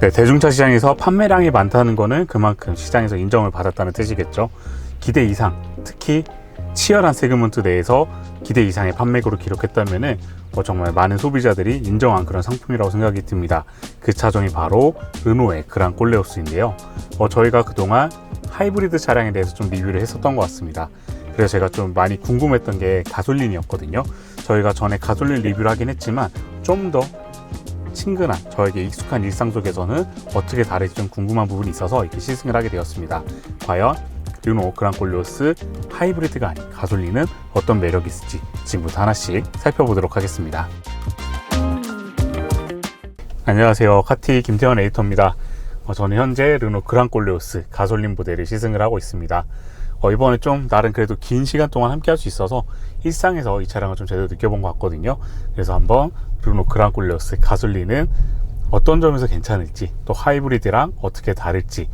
네, 대중차 시장에서 판매량이 많다는 거는 그만큼 시장에서 인정을 받았다는 뜻이겠죠. 기대 이상, 특히 치열한 세그먼트 내에서 기대 이상의 판매고를 기록했다면은 뭐 정말 많은 소비자들이 인정한 그런 상품이라고 생각이 듭니다. 그 차종이 바로 르노의 그랑 꼴레오스인데요. 어, 저희가 그동안 하이브리드 차량에 대해서 좀 리뷰를 했었던 것 같습니다. 그래서 제가 좀 많이 궁금했던 게 가솔린이었거든요. 저희가 전에 가솔린 리뷰를 하긴 했지만 좀더 친근한 저에게 익숙한 일상 속에서는 어떻게 다를지 좀 궁금한 부분이 있어서 이렇게 시승을 하게 되었습니다. 과연 르노 그랑콜리오스 하이브리드가 아닌 가솔린은 어떤 매력이 있을지 지금부터 하나씩 살펴보도록 하겠습니다. 안녕하세요. 카티 김태원 에디터입니다. 어, 저는 현재 르노 그랑콜리오스 가솔린 모델을 시승을 하고 있습니다. 어, 이번에 좀 나름 그래도 긴 시간 동안 함께 할 수 있어서 일상에서 이 차량을 좀 제대로 느껴본 것 같거든요. 그래서 한번 르노 그랑콜리오스 가솔린은 어떤 점에서 괜찮을지 또 하이브리드랑 어떻게 다를지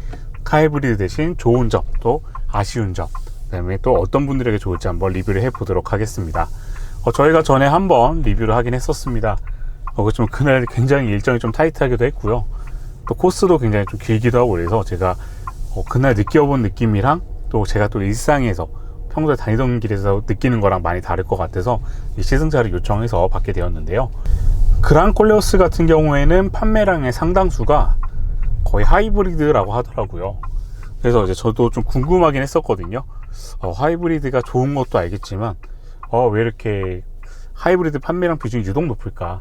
하이브리드 대신 좋은 점 또 아쉬운 점 그다음에 또 어떤 분들에게 좋을지 한번 리뷰를 해보도록 하겠습니다. 어, 저희가 전에 한번 리뷰를 하긴 했었습니다. 어, 그렇지만 그날 굉장히 일정이 좀 타이트하기도 했고요. 또 코스도 굉장히 좀 길기도 하고 그래서 제가 어, 그날 느껴본 느낌이랑 또 제가 또 일상에서 평소에 다니던 길에서 느끼는 거랑 많이 다를 것 같아서 이 시승차를 요청해서 받게 되었는데요. 그랑콜레오스 같은 경우에는 판매량의 상당수가 거의 하이브리드라고 하더라고요. 그래서 이제 저도 좀 궁금하긴 했었거든요. 어, 하이브리드가 좋은 것도 알겠지만, 어, 왜 이렇게 하이브리드 판매량 비중이 유독 높을까?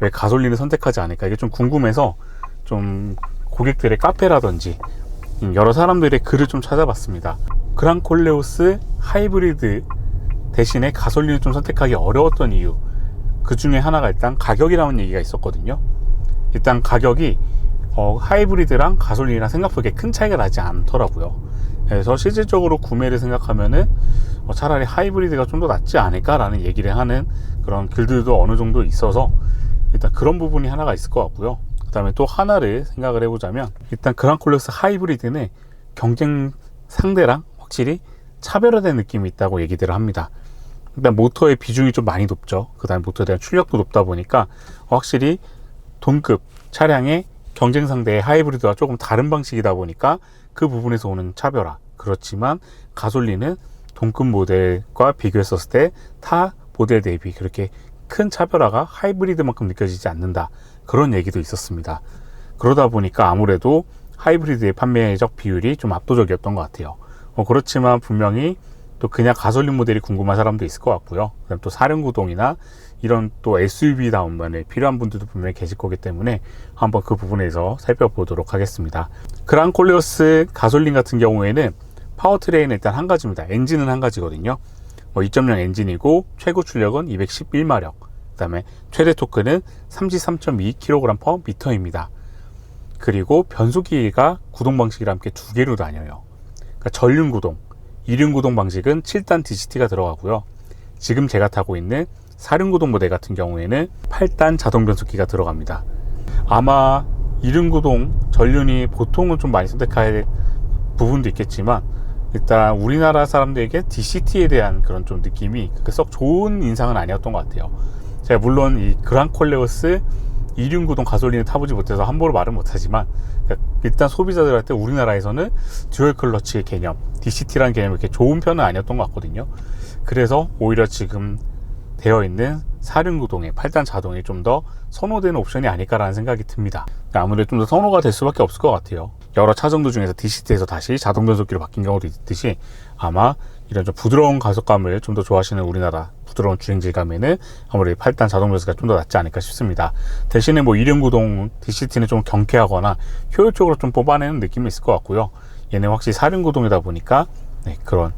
왜 가솔린을 선택하지 않을까? 이게 좀 궁금해서 좀 고객들의 카페라든지 음, 여러 사람들의 글을 좀 찾아봤습니다. 그랑콜레오스 하이브리드 대신에 가솔린을 좀 선택하기 어려웠던 이유. 그 중에 하나가 일단 가격이라는 얘기가 있었거든요. 일단 가격이 어, 하이브리드랑 가솔린이랑 생각보다 큰 차이가 나지 않더라고요. 그래서 실질적으로 구매를 생각하면은 어, 차라리 하이브리드가 좀 더 낫지 않을까라는 얘기를 하는 그런 글들도 어느 정도 있어서 일단 그런 부분이 하나가 있을 것 같고요. 그 다음에 또 하나를 생각을 해보자면 일단 그랑콜레스 하이브리드는 경쟁 상대랑 확실히 차별화된 느낌이 있다고 얘기들을 합니다. 일단 모터의 비중이 좀 많이 높죠. 그 다음에 모터에 대한 출력도 높다 보니까 확실히 동급 차량의 경쟁 상대의 하이브리드와 조금 다른 방식이다 보니까 그 부분에서 오는 차별화. 그렇지만 가솔린은 동급 모델과 비교했었을 때 타 모델 대비 그렇게 큰 차별화가 하이브리드만큼 느껴지지 않는다. 그런 얘기도 있었습니다. 그러다 보니까 아무래도 하이브리드의 판매적 비율이 좀 압도적이었던 것 같아요. 어, 그렇지만 분명히 또 그냥 가솔린 모델이 궁금한 사람도 있을 것 같고요. 그다음 또 사륜구동이나 이런 또 SUV다운 면에 필요한 분들도 분명히 계실 거기 때문에 한번 그 부분에서 살펴보도록 하겠습니다. 그랑 콜레오스 가솔린 같은 경우에는 파워트레인은 일단 한 가지입니다. 엔진은 한 가지거든요. 뭐 2.0 엔진이고 최고 출력은 211마력. 그 다음에 최대 토크는 33.2kg/m입니다. 그리고 변속기가 구동 방식이랑 함께 두 개로 다녀요. 그러니까 전륜 구동, 이륜 구동 방식은 7단 DCT가 들어가고요. 지금 제가 타고 있는 사륜 구동 모델 같은 경우에는 8단 자동 변속기가 들어갑니다. 아마 이륜 구동 전륜이 보통은 좀 많이 선택할 부분도 있겠지만 일단 우리나라 사람들에게 DCT에 대한 그런 좀 느낌이 썩 좋은 인상은 아니었던 것 같아요. 제가 물론 이 그랑콜레오스 이륜 구동 가솔린을 타보지 못해서 함부로 말은 못하지만 그러니까 일단 소비자들한테 우리나라에서는 듀얼 클러치의 개념, DCT라는 개념이 그렇게 좋은 편은 아니었던 것 같거든요. 그래서 오히려 지금 되어 있는 사륜 구동의 8단 자동이 좀 더 선호되는 옵션이 아닐까라는 생각이 듭니다. 아무래도 좀 더 선호가 될 수밖에 없을 것 같아요. 여러 차종들 중에서 DCT에서 다시 자동 변속기로 바뀐 경우도 있듯이 아마 이런 좀 부드러운 가속감을 좀 더 좋아하시는 우리나라 부드러운 주행 질감에는 아무래도 8단 자동 변속기가 좀 더 낫지 않을까 싶습니다. 대신에 뭐 이륜 구동 DCT는 좀 경쾌하거나 효율적으로 좀 뽑아내는 느낌이 있을 것 같고요. 얘는 확실히 사륜 구동이다 보니까 네, 그런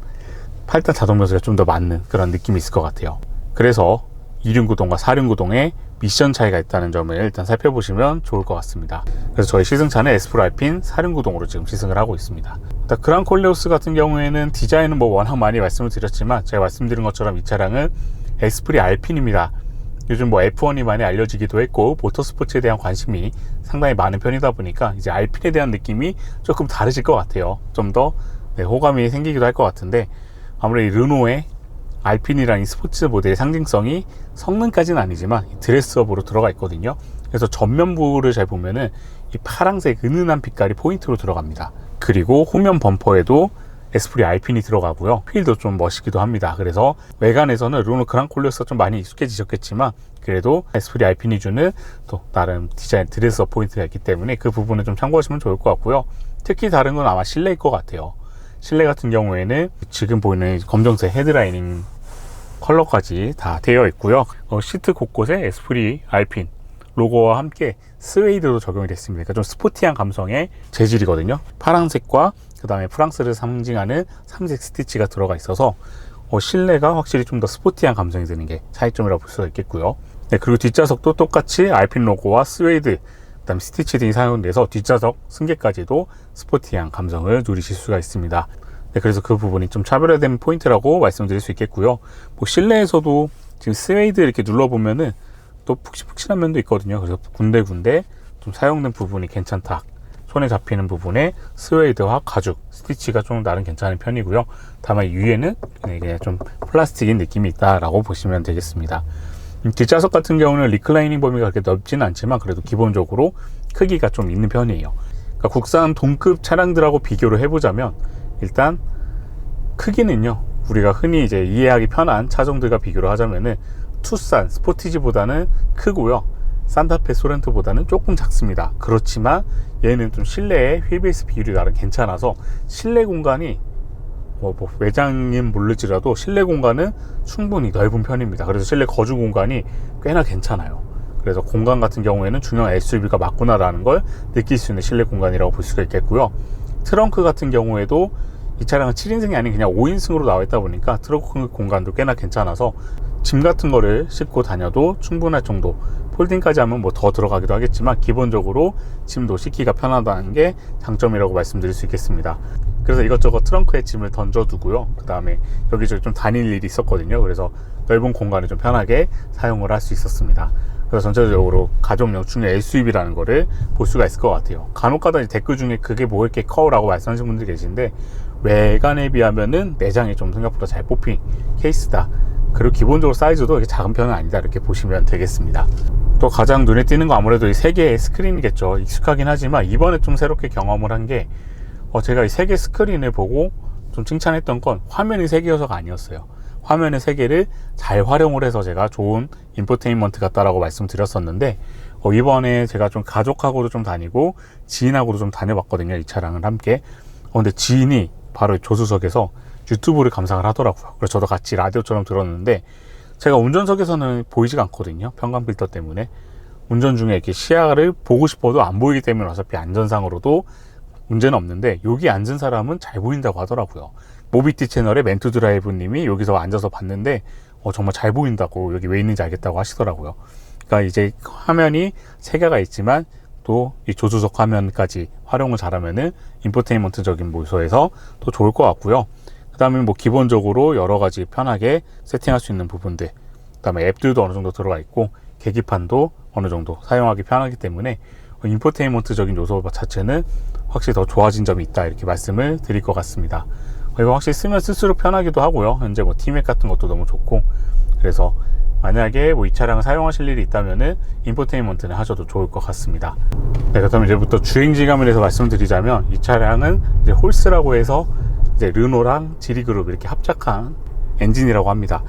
8단 자동 변속기가 좀 더 맞는 그런 느낌이 있을 것 같아요. 그래서 이륜구동과 사륜구동의 미션 차이가 있다는 점을 일단 살펴보시면 좋을 것 같습니다. 그래서 저희 시승차는 에스프로 알핀 사륜구동으로 지금 시승을 하고 있습니다. 그랑 콜레오스 같은 경우에는 디자인은 뭐 워낙 많이 말씀을 드렸지만 제가 말씀드린 것처럼 이 차량은 에스프리 알핀입니다. 요즘 뭐 F1이 많이 알려지기도 했고 모터 스포츠에 대한 관심이 상당히 많은 편이다 보니까 이제 알핀에 대한 느낌이 조금 다르실 것 같아요. 좀더 네, 호감이 생기기도 할 것 같은데 아무래도 르노의 알핀이라는 스포츠 모델의 상징성이 성능까지는 아니지만 드레스업으로 들어가 있거든요. 그래서 전면부를 잘 보면은 이 파랑색 은은한 빛깔이 포인트로 들어갑니다. 그리고 후면 범퍼에도 에스프리 알핀이 들어가고요. 휠도 좀 멋있기도 합니다. 그래서 외관에서는 르노 그랑콜리오스가 좀 많이 익숙해지셨겠지만 그래도 에스프리 알핀이 주는 또 나름 디자인 드레스업 포인트가 있기 때문에 그 부분을 좀 참고하시면 좋을 것 같고요. 특히 다른 건 아마 실내일 것 같아요. 실내 같은 경우에는 지금 보이는 검정색 헤드라이닝 컬러까지 다 되어 있고요. 어, 시트 곳곳에 에스프리 알핀 로고와 함께 스웨이드도 적용이 됐습니다. 그러니까 좀 스포티한 감성의 재질이거든요. 파란색과 그 다음에 프랑스를 상징하는 삼색 스티치가 들어가 있어서 어, 실내가 확실히 좀 더 스포티한 감성이 드는 게 차이점이라고 볼 수가 있겠고요. 네, 그리고 뒷좌석도 똑같이 알핀 로고와 스웨이드, 그 다음 스티치 등이 사용돼서 뒷좌석 승객까지도 스포티한 감성을 누리실 수가 있습니다. 네, 그래서 그 부분이 좀 차별화된 포인트라고 말씀드릴 수 있겠고요. 뭐 실내에서도 지금 스웨이드 이렇게 눌러보면은 또 푹신푹신한 면도 있거든요. 그래서 군데군데 좀 사용된 부분이 괜찮다. 손에 잡히는 부분에 스웨이드와 가죽, 스티치가 좀 나름 괜찮은 편이고요. 다만 위에는 그냥 좀 플라스틱인 느낌이 있다라고 보시면 되겠습니다. 음, 뒷좌석 같은 경우는 리클라이닝 범위가 그렇게 넓지는 않지만 그래도 기본적으로 크기가 좀 있는 편이에요. 그러니까 국산 동급 차량들하고 비교를 해보자면 일단 크기는요. 우리가 흔히 이제 이해하기 편한 차종들과 비교를 하자면은 투싼 스포티지보다는 크고요. 산타페 소렌토보다는 조금 작습니다. 그렇지만 얘는 좀 실내에 휠베이스 비율이 나름 괜찮아서 실내 공간이 뭐, 뭐 외장인 모르지라도 실내 공간은 충분히 넓은 편입니다. 그래서 실내 거주 공간이 꽤나 괜찮아요. 그래서 공간 같은 경우에는 중형 SUV가 맞구나라는 걸 느낄 수 있는 실내 공간이라고 볼 수가 있겠고요. 트렁크 같은 경우에도 이 차량은 7인승이 아닌 그냥 5인승으로 나와 있다 보니까 트렁크 공간도 꽤나 괜찮아서 짐 같은 거를 싣고 다녀도 충분할 정도 폴딩까지 하면 뭐 더 들어가기도 하겠지만 기본적으로 짐도 싣기가 편하다는 게 장점이라고 말씀드릴 수 있겠습니다 그래서 이것저것 트렁크에 짐을 던져두고요. 그 다음에 여기저기 좀 다닐 일이 있었거든요. 그래서 넓은 공간을 좀 편하게 사용을 할 수 있었습니다. 그래서 전체적으로 가족용 중에 SUV라는 거를 볼 수가 있을 것 같아요. 간혹가다 댓글 중에 그게 뭐 이렇게 커라고 말씀하시는 분들이 계신데 외관에 비하면은 내장이 좀 생각보다 잘 뽑힌 케이스다. 그리고 기본적으로 사이즈도 이렇게 작은 편은 아니다. 이렇게 보시면 되겠습니다. 또 가장 눈에 띄는 거 아무래도 이 세 개의 스크린이겠죠. 익숙하긴 하지만 이번에 좀 새롭게 경험을 한게 어, 제가 이 세 개 스크린을 보고 좀 칭찬했던 건 화면이 세 개여서가 아니었어요 화면의 세 개를 잘 활용을 해서 제가 좋은 인포테인먼트 같다라고 말씀드렸었는데 어, 이번에 제가 좀 가족하고도 좀 다니고 지인하고도 좀 다녀봤거든요 이 차량을 함께 어, 근데 지인이 바로 조수석에서 유튜브를 감상을 하더라고요. 그래서 저도 같이 라디오처럼 들었는데 제가 운전석에서는 보이지가 않거든요. 편광 필터 때문에. 운전 중에 이렇게 시야를 보고 싶어도 안 보이기 때문에 어차피 안전상으로도 문제는 없는데 여기 앉은 사람은 잘 보인다고 하더라고요. 모비티 채널의 멘투 드라이브님이 여기서 앉아서 봤는데 어, 정말 잘 보인다고 여기 왜 있는지 알겠다고 하시더라고요. 그러니까 이제 화면이 세 개가 있지만 또 이 조수석 화면까지 활용을 잘하면은 인포테인먼트적인 모서에서 또 좋을 것 같고요. 그 다음에 뭐 기본적으로 여러 가지 편하게 세팅할 수 있는 부분들 그 다음에 앱들도 어느 정도 들어가 있고 계기판도 어느 정도 사용하기 편하기 때문에 인포테인먼트적인 요소 자체는 확실히 더 좋아진 점이 있다 이렇게 말씀을 드릴 것 같습니다. 이거 확실히 쓰면 쓸수록 편하기도 하고요. 현재 뭐 티맥 같은 것도 너무 좋고. 그래서 만약에 뭐 이 차량을 사용하실 일이 있다면은 인포테인먼트는 하셔도 좋을 것 같습니다. 네, 그렇다면 이제부터 주행질감에 대해서 말씀드리자면 이 차량은 이제 홀스라고 해서 이제 르노랑 지리그룹 이렇게 합작한 엔진이라고 합니다.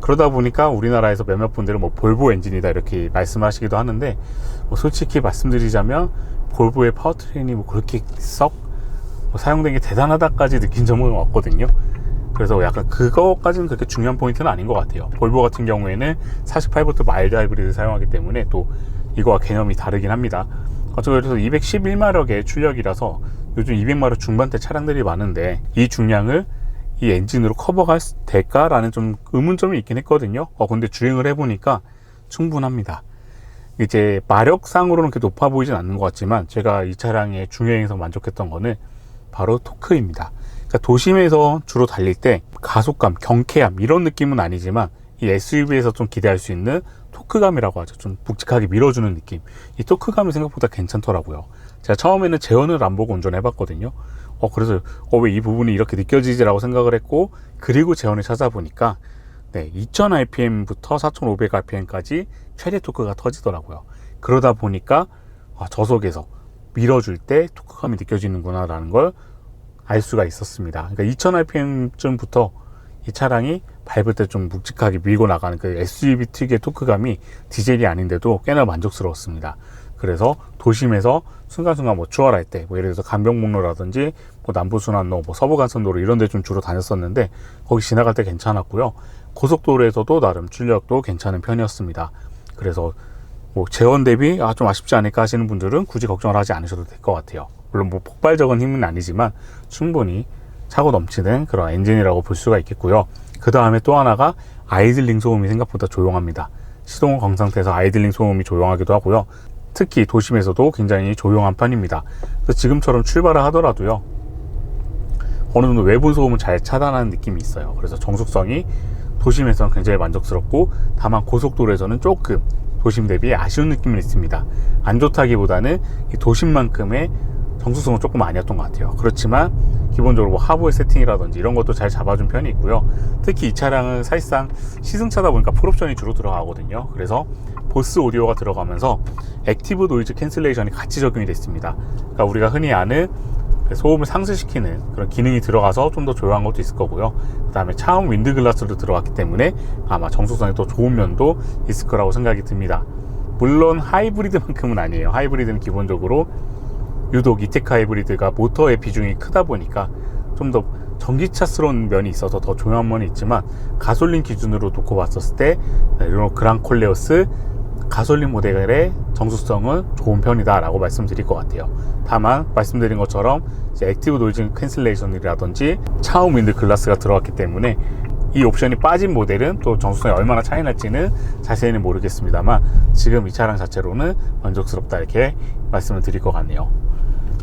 그러다 보니까 우리나라에서 몇몇 분들은 뭐 볼보 엔진이다 이렇게 말씀하시기도 하는데 뭐 솔직히 말씀드리자면 볼보의 파워트레인이 뭐 그렇게 썩 뭐 사용된 게 대단하다까지 느낀 점은 없거든요. 그래서 약간 그거까지는 그렇게 중요한 포인트는 아닌 것 같아요. 볼보 같은 경우에는 48V 마일드 하이브리드 사용하기 때문에 또 이거와 개념이 다르긴 합니다. 그래서 211마력의 출력이라서 요즘 200마력 중반대 차량들이 많은데 이 중량을 이 엔진으로 커버가 될까라는 좀 의문점이 있긴 했거든요. 어, 근데 주행을 해보니까 충분합니다. 이제 마력상으로는 그렇게 높아 보이진 않는 것 같지만 제가 이 차량의 중형에서 만족했던 거는 바로 토크입니다. 그러니까 도심에서 주로 달릴 때 가속감, 경쾌함 이런 느낌은 아니지만 이 SUV에서 좀 기대할 수 있는 토크감이라고 하죠. 좀 묵직하게 밀어주는 느낌. 이 토크감이 생각보다 괜찮더라고요. 제가 처음에는 제어를 안 보고 운전해 봤거든요. 어, 그래서, 어, 왜 이 부분이 이렇게 느껴지지라고 생각을 했고, 그리고 제어을 찾아보니까, 네, 2000rpm부터 4500rpm까지 최대 토크가 터지더라고요. 그러다 보니까, 아, 저속에서 밀어줄 때 토크감이 느껴지는구나라는 걸 알 수가 있었습니다. 그러니까 2000rpm쯤부터 이 차량이 밟을 때 좀 묵직하게 밀고 나가는 그 SUV 특유의 토크감이 디젤이 아닌데도 꽤나 만족스러웠습니다. 그래서 도심에서 순간순간 뭐 추월할 때, 뭐 예를 들어서 간병목로라든지 뭐 남부순환로, 뭐 서부간선도로 이런 데 좀 주로 다녔었는데 거기 지나갈 때 괜찮았고요. 고속도로에서도 나름 출력도 괜찮은 편이었습니다. 그래서 뭐 재원 대비 아 좀 아쉽지 않을까 하시는 분들은 굳이 걱정을 하지 않으셔도 될 것 같아요. 물론 뭐 폭발적인 힘은 아니지만 충분히 차고 넘치는 그런 엔진이라고 볼 수가 있겠고요. 그 다음에 또 하나가 아이들링 소음이 생각보다 조용합니다. 시동 건 상태에서 아이들링 소음이 조용하기도 하고요. 특히 도심에서도 굉장히 조용한 편입니다. 그래서 지금처럼 출발을 하더라도요. 어느 정도 외부 소음을 잘 차단하는 느낌이 있어요. 그래서 정숙성이 도심에서는 굉장히 만족스럽고 다만 고속도로에서는 조금 도심 대비 아쉬운 느낌은 있습니다. 안 좋다기보다는 이 도심만큼의 정수성은 조금 아니었던 것 같아요. 그렇지만 기본적으로 뭐 하부의 세팅이라든지 이런 것도 잘 잡아준 편이 있고요. 특히 이 차량은 사실상 시승차다 보니까 풀옵션이 주로 들어가거든요. 그래서 보스 오디오가 들어가면서 액티브 노이즈 캔슬레이션이 같이 적용이 됐습니다. 그러니까 우리가 흔히 아는 소음을 상쇄시키는 그런 기능이 들어가서 좀 더 조용한 것도 있을 거고요. 그 다음에 차음 윈드 글라스도 들어갔기 때문에 아마 정수성이 또 좋은 면도 있을 거라고 생각이 듭니다. 물론 하이브리드만큼은 아니에요. 하이브리드는 기본적으로 유독 이테크 하이브리드가 모터의 비중이 크다 보니까 좀 더 전기차스러운 면이 있어서 더 조용한 면이 있지만 가솔린 기준으로 놓고 봤었을 때 르노 그랑 콜레오스 가솔린 모델의 정수성은 좋은 편이다라고 말씀드릴 것 같아요. 다만 말씀드린 것처럼 액티브 노이즈 캔슬레이션이라든지 차움 윈드 글라스가 들어갔기 때문에 이 옵션이 빠진 모델은 또 정수성이 얼마나 차이 날지는 자세히는 모르겠습니다만 지금 이 차량 자체로는 만족스럽다 이렇게 말씀을 드릴 것 같네요.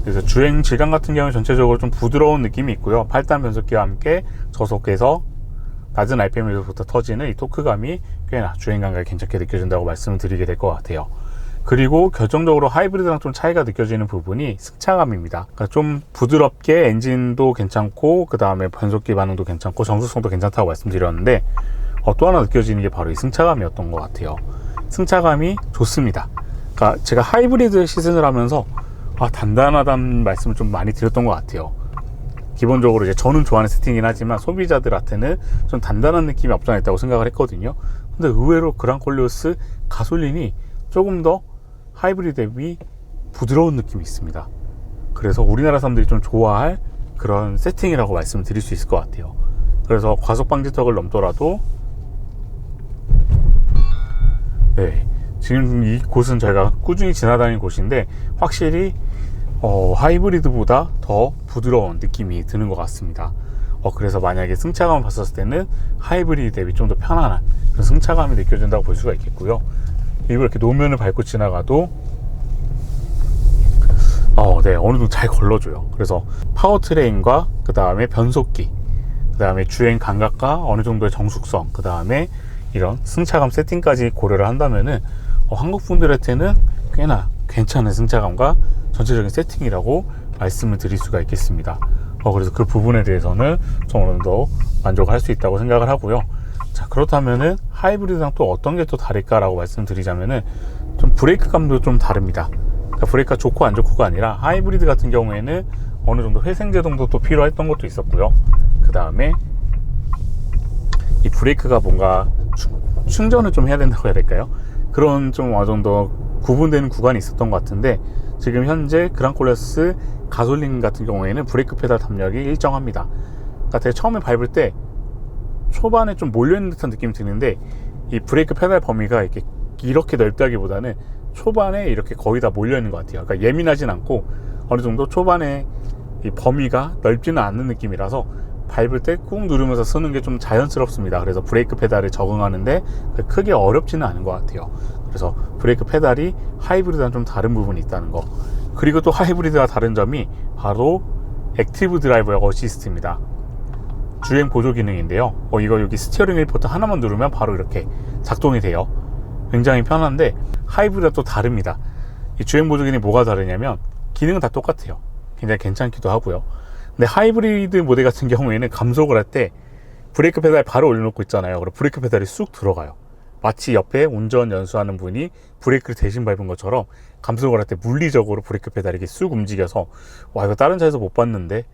그래서 주행 질감 같은 경우는 전체적으로 좀 부드러운 느낌이 있고요. 8단 변속기와 함께 저속해서 낮은 RPM에서부터 터지는 이 토크감이 꽤나 주행 감각이 괜찮게 느껴진다고 말씀을 드리게 될 것 같아요. 그리고 결정적으로 하이브리드랑 좀 차이가 느껴지는 부분이 승차감입니다. 그러니까 좀 부드럽게 엔진도 괜찮고 그 다음에 변속기 반응도 괜찮고 정수성도 괜찮다고 말씀드렸는데 어, 또 하나 느껴지는 게 바로 이 승차감이었던 것 같아요. 승차감이 좋습니다. 그러니까 제가 하이브리드 시승을 하면서 아, 단단하다는 말씀을 좀 많이 드렸던 것 같아요. 기본적으로 이제 저는 좋아하는 세팅이긴 하지만 소비자들한테는 좀 단단한 느낌이 없지 않아 있다고 생각을 했거든요. 근데 의외로 그랑콜리오스 가솔린이 조금 더 하이브리드 대비 부드러운 느낌이 있습니다. 그래서 우리나라 사람들이 좀 좋아할 그런 세팅이라고 말씀을 드릴 수 있을 것 같아요. 그래서 과속 방지턱을 넘더라도 네 지금 이 곳은 저희가 꾸준히 지나다니는 곳인데 확실히 어, 하이브리드보다 더 부드러운 느낌이 드는 것 같습니다. 어, 그래서 만약에 승차감을 봤었을 때는 하이브리드 대비 좀 더 편안한 그런 승차감이 느껴진다고 볼 수가 있겠고요. 일부 이렇게 노면을 밟고 지나가도 어, 네, 어느 정도 잘 걸러줘요. 그래서 파워트레인과 그 다음에 변속기, 그 다음에 주행 감각과 어느 정도의 정숙성, 그 다음에 이런 승차감 세팅까지 고려를 한다면은 어, 한국 분들한테는 꽤나 괜찮은 승차감과 전체적인 세팅이라고 말씀을 드릴 수가 있겠습니다. 어, 그래서 그 부분에 대해서는 좀 어느 정도 만족할 수 있다고 생각을 하고요. 자, 그렇다면은 하이브리드랑 또 어떤 게 또 다를까라고 말씀드리자면은 좀 브레이크감도 좀 다릅니다. 그러니까 브레이크가 좋고 안 좋고가 아니라 하이브리드 같은 경우에는 어느 정도 회생 제동도 또 필요했던 것도 있었고요. 그 다음에 이 브레이크가 뭔가 충, 전을 좀 해야 된다고 해야 될까요? 그런 좀 어느 정도 구분되는 구간이 있었던 것 같은데 지금 현재 그랑콜레스 가솔린 같은 경우에는 브레이크 페달 담력이 일정합니다. 그러니까 되게 처음에 밟을 때 초반에 좀 몰려있는 듯한 느낌이 드는데 이 브레이크 페달 범위가 이렇게 이렇게 넓다기보다는 초반에 이렇게 거의 다 몰려있는 것 같아요. 그러니까 예민하진 않고 어느 정도 초반에 이 범위가 넓지는 않는 느낌이라서 밟을 때 꾹 누르면서 쓰는 게 좀 자연스럽습니다. 그래서 브레이크 페달에 적응하는데 크게 어렵지는 않은 것 같아요. 그래서 브레이크 페달이 하이브리드랑 좀 다른 부분이 있다는 거. 그리고 또 하이브리드와 다른 점이 바로 액티브 드라이버 어시스트입니다. 주행 보조 기능인데요. 어, 이거 여기 스티어링 휠 버튼 하나만 누르면 바로 이렇게 작동이 돼요. 굉장히 편한데 하이브리드와 또 다릅니다. 이 주행 보조 기능이 뭐가 다르냐면 기능은 다 똑같아요. 굉장히 괜찮기도 하고요. 근데 하이브리드 모델 같은 경우에는 감속을 할 때 브레이크 페달 바로 올려놓고 있잖아요. 그럼 브레이크 페달이 쑥 들어가요. 마치 옆에 운전 연수하는 분이 브레이크를 대신 밟은 것처럼 감속을 할 때 물리적으로 브레이크 페달이 쑥 움직여서 와 이거 다른 차에서 못 봤는데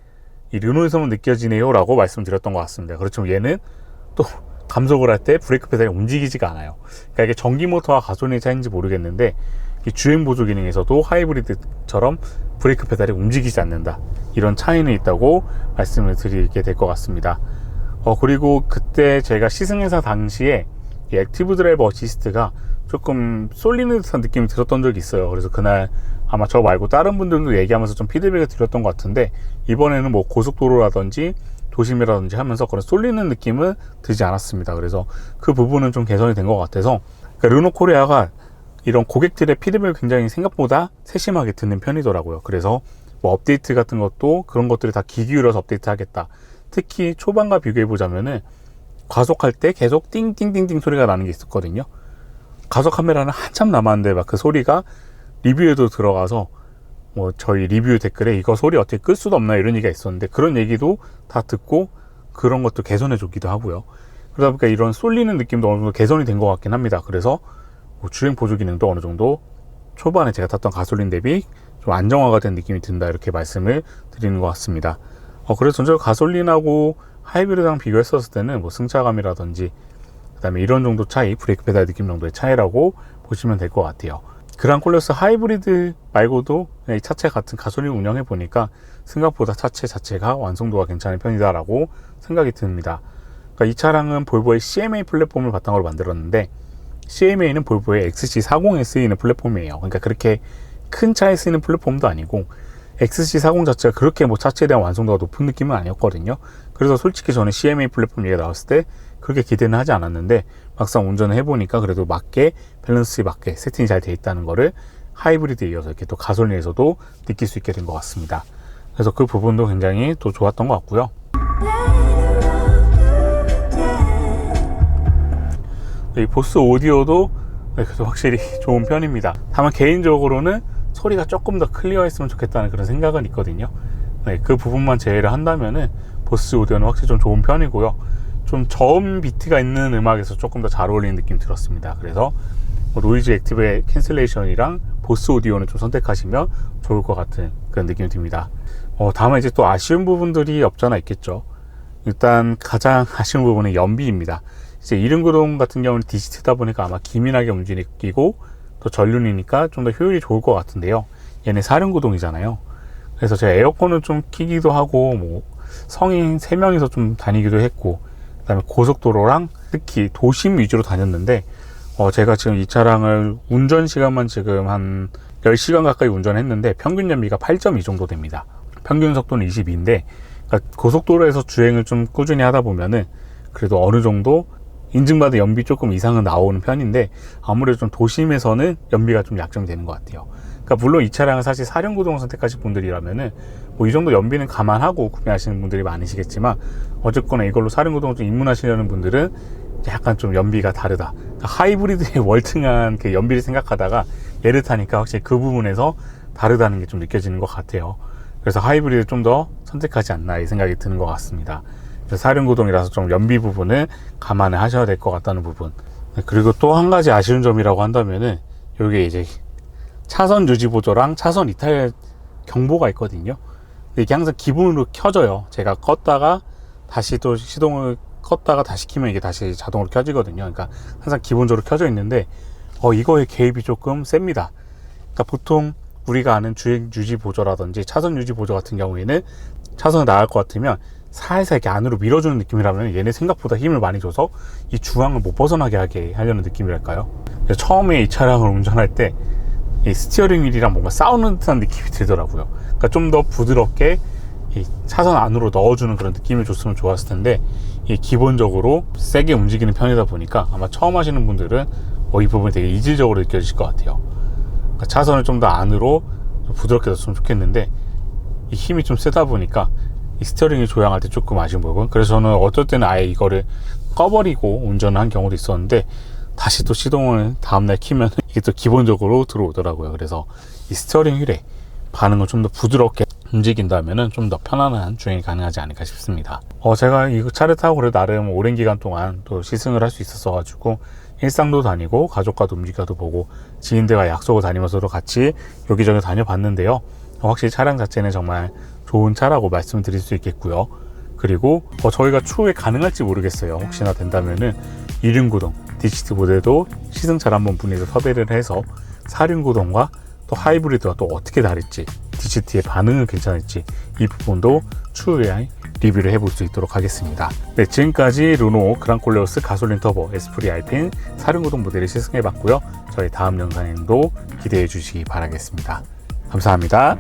이 르노에서만 느껴지네요 라고 말씀드렸던 것 같습니다. 그렇지만 얘는 또 감속을 할 때 브레이크 페달이 움직이지가 않아요. 그러니까 이게 전기 모터와 가솔린의 차이인지 모르겠는데 이 주행 보조 기능에서도 하이브리드처럼 브레이크 페달이 움직이지 않는다. 이런 차이는 있다고 말씀을 드리게 될 것 같습니다. 어, 그리고 그때 제가 시승회사 당시에 이 액티브 드라이버 어시스트가 조금 쏠리는 듯한 느낌이 들었던 적이 있어요. 그래서 그날 아마 저 말고 다른 분들도 얘기하면서 좀 피드백을 드렸던 것 같은데 이번에는 뭐 고속도로라든지 도심이라든지 하면서 그런 쏠리는 느낌은 들지 않았습니다. 그래서 그 부분은 좀 개선이 된 것 같아서 그러니까 르노 코리아가 이런 고객들의 피드백을 굉장히 생각보다 세심하게 듣는 편이더라고요. 그래서 뭐 업데이트 같은 것도 그런 것들을 다 귀 기울여서 업데이트 하겠다. 특히 초반과 비교해 보자면은 과속할 때 계속 띵띵띵띵 소리가 나는 게 있었거든요. 가속 카메라는 한참 남았는데 막 그 소리가 리뷰에도 들어가서 뭐 저희 리뷰 댓글에 이거 소리 어떻게 끌 수도 없나 이런 얘기가 있었는데 그런 얘기도 다 듣고 그런 것도 개선해 줬기도 하고요. 그러다 보니까 이런 쏠리는 느낌도 어느 정도 개선이 된 것 같긴 합니다. 그래서 뭐 주행 보조 기능도 어느 정도 초반에 제가 탔던 가솔린 대비 좀 안정화가 된 느낌이 든다 이렇게 말씀을 드리는 것 같습니다. 어, 그래서 전적으로 가솔린하고 하이브리드랑 비교했었을 때는 뭐 승차감이라든지 그다음에 이런 정도 차이, 브레이크 페달 느낌 정도의 차이라고 보시면 될 것 같아요. 그랑 콜레스 하이브리드 말고도 이 차체 같은 가솔린 운영해 보니까 생각보다 차체 자체가 완성도가 괜찮은 편이다라고 생각이 듭니다. 그러니까 이 차량은 볼보의 CMA 플랫폼을 바탕으로 만들었는데 CMA는 볼보의 XC40에 쓰이는 플랫폼이에요. 그러니까 그렇게 큰 차에 쓰이는 플랫폼도 아니고 XC40 자체가 그렇게 뭐 차체에 대한 완성도가 높은 느낌은 아니었거든요. 그래서 솔직히 저는 CMA 플랫폼 얘기가 나왔을 때 그렇게 기대는 하지 않았는데 막상 운전을 해보니까 그래도 맞게 밸런스에 맞게 세팅이 잘 돼 있다는 거를 하이브리드에 이어서 이렇게 또 가솔린에서도 느낄 수 있게 된 것 같습니다. 그래서 그 부분도 굉장히 또 좋았던 것 같고요. 이 보스 오디오도 네, 그래도 확실히 좋은 편입니다. 다만 개인적으로는 소리가 조금 더 클리어했으면 좋겠다는 그런 생각은 있거든요. 네, 그 부분만 제외를 한다면은 보스 오디오는 확실히 좀 좋은 편이고요. 좀 저음 비트가 있는 음악에서 조금 더 잘 어울리는 느낌이 들었습니다. 그래서 뭐 노이즈 액티브의 캔슬레이션이랑 보스 오디오는 좀 선택하시면 좋을 것 같은 그런 느낌이 듭니다. 어, 다만 이제 또 아쉬운 부분들이 없잖아 있겠죠. 일단 가장 아쉬운 부분은 연비입니다. 이제 이릉구동 같은 경우는 디지트다 보니까 아마 기민하게 움직이고 또 전륜이니까 좀 더 효율이 좋을 것 같은데요. 얘네 사륜구동이잖아요. 그래서 제가 에어컨을 좀 키기도 하고 뭐 성인 3명이서 좀 다니기도 했고 그다음에 고속도로랑 특히 도심 위주로 다녔는데 어 제가 지금 이 차량을 운전 시간만 지금 한 10시간 가까이 운전했는데 평균 연비가 8.2 정도 됩니다. 평균 속도는 22인데 그러니까 고속도로에서 주행을 좀 꾸준히 하다 보면은 그래도 어느 정도 인증받은 연비 조금 이상은 나오는 편인데 아무래도 좀 도심에서는 연비가 좀 약점이 되는 것 같아요. 그러니까 물론 이 차량은 사실 사륜 구동을 선택하실 분들이라면은 뭐 이 정도 연비는 감안하고 구매하시는 분들이 많으시겠지만 어쨌거나 이걸로 사륜 구동을 좀 입문하시려는 분들은 약간 좀 연비가 다르다. 그러니까 하이브리드의 월등한 그 연비를 생각하다가 얘를 타니까 확실히 그 부분에서 다르다는 게 좀 느껴지는 것 같아요. 그래서 하이브리드 좀 더 선택하지 않나 이 생각이 드는 것 같습니다. 사륜구동이라서 좀 연비 부분을 감안을 하셔야 될 것 같다는 부분. 그리고 또 한 가지 아쉬운 점이라고 한다면은 요게 이제 차선 유지 보조랑 차선 이탈 경보가 있거든요. 이게 항상 기본으로 켜져요. 제가 껐다가 다시 또 시동을 껐다가 다시 키면 이게 다시 자동으로 켜지거든요. 그러니까 항상 기본적으로 켜져 있는데 어 이거의 개입이 조금 셉니다. 그러니까 보통 우리가 아는 주행 유지 보조라든지 차선 유지 보조 같은 경우에는 차선을 나갈 것 같으면 살살 이렇게 안으로 밀어주는 느낌이라면 얘네 생각보다 힘을 많이 줘서 이 중앙을 못 벗어나게 하게 하려는 느낌이랄까요? 처음에 이 차량을 운전할 때 이 스티어링 휠이랑 뭔가 싸우는 듯한 느낌이 들더라고요. 그러니까 좀 더 부드럽게 이 차선 안으로 넣어주는 그런 느낌을 줬으면 좋았을 텐데 이 기본적으로 세게 움직이는 편이다 보니까 아마 처음 하시는 분들은 어, 이 부분이 되게 이질적으로 느껴지실 것 같아요. 그러니까 차선을 좀 더 안으로 좀 부드럽게 넣었으면 좋겠는데 이 힘이 좀 세다 보니까 이 스티어링을 조향할 때 조금 아쉬운 부분. 그래서 저는 어떨 때는 아예 이거를 꺼버리고 운전을 한 경우도 있었는데 다시 또 시동을 다음날 키면 이게 또 기본적으로 들어오더라고요. 그래서 이 스티어링 휠에 반응을 좀 더 부드럽게 움직인다면은 좀더 편안한 주행이 가능하지 않을까 싶습니다. 어, 제가 이 차를 타고 그래 나름 오랜 기간 동안 또 시승을 할 수 있었어 가지고 일상도 다니고 가족과도 움직여도 보고 지인들과 약속을 다니면서도 같이 여기저기 다녀봤는데요. 확실히 차량 자체는 정말 좋은 차라고 말씀드릴 수 있겠고요. 그리고 어, 저희가 추후에 가능할지 모르겠어요. 혹시나 된다면은 2륜구동 디지트 모델도 시승차를 한번 분해서 섭외를 해서 4륜구동과 또 하이브리드가 또 어떻게 다를지 디지트의 반응은 괜찮을지 이 부분도 추후에 리뷰를 해볼 수 있도록 하겠습니다. 네, 지금까지 르노 그랑콜레오스 가솔린 터보 에스프리 알핀 4륜구동 모델을 시승해봤고요. 저희 다음 영상에도 기대해 주시기 바라겠습니다. 감사합니다.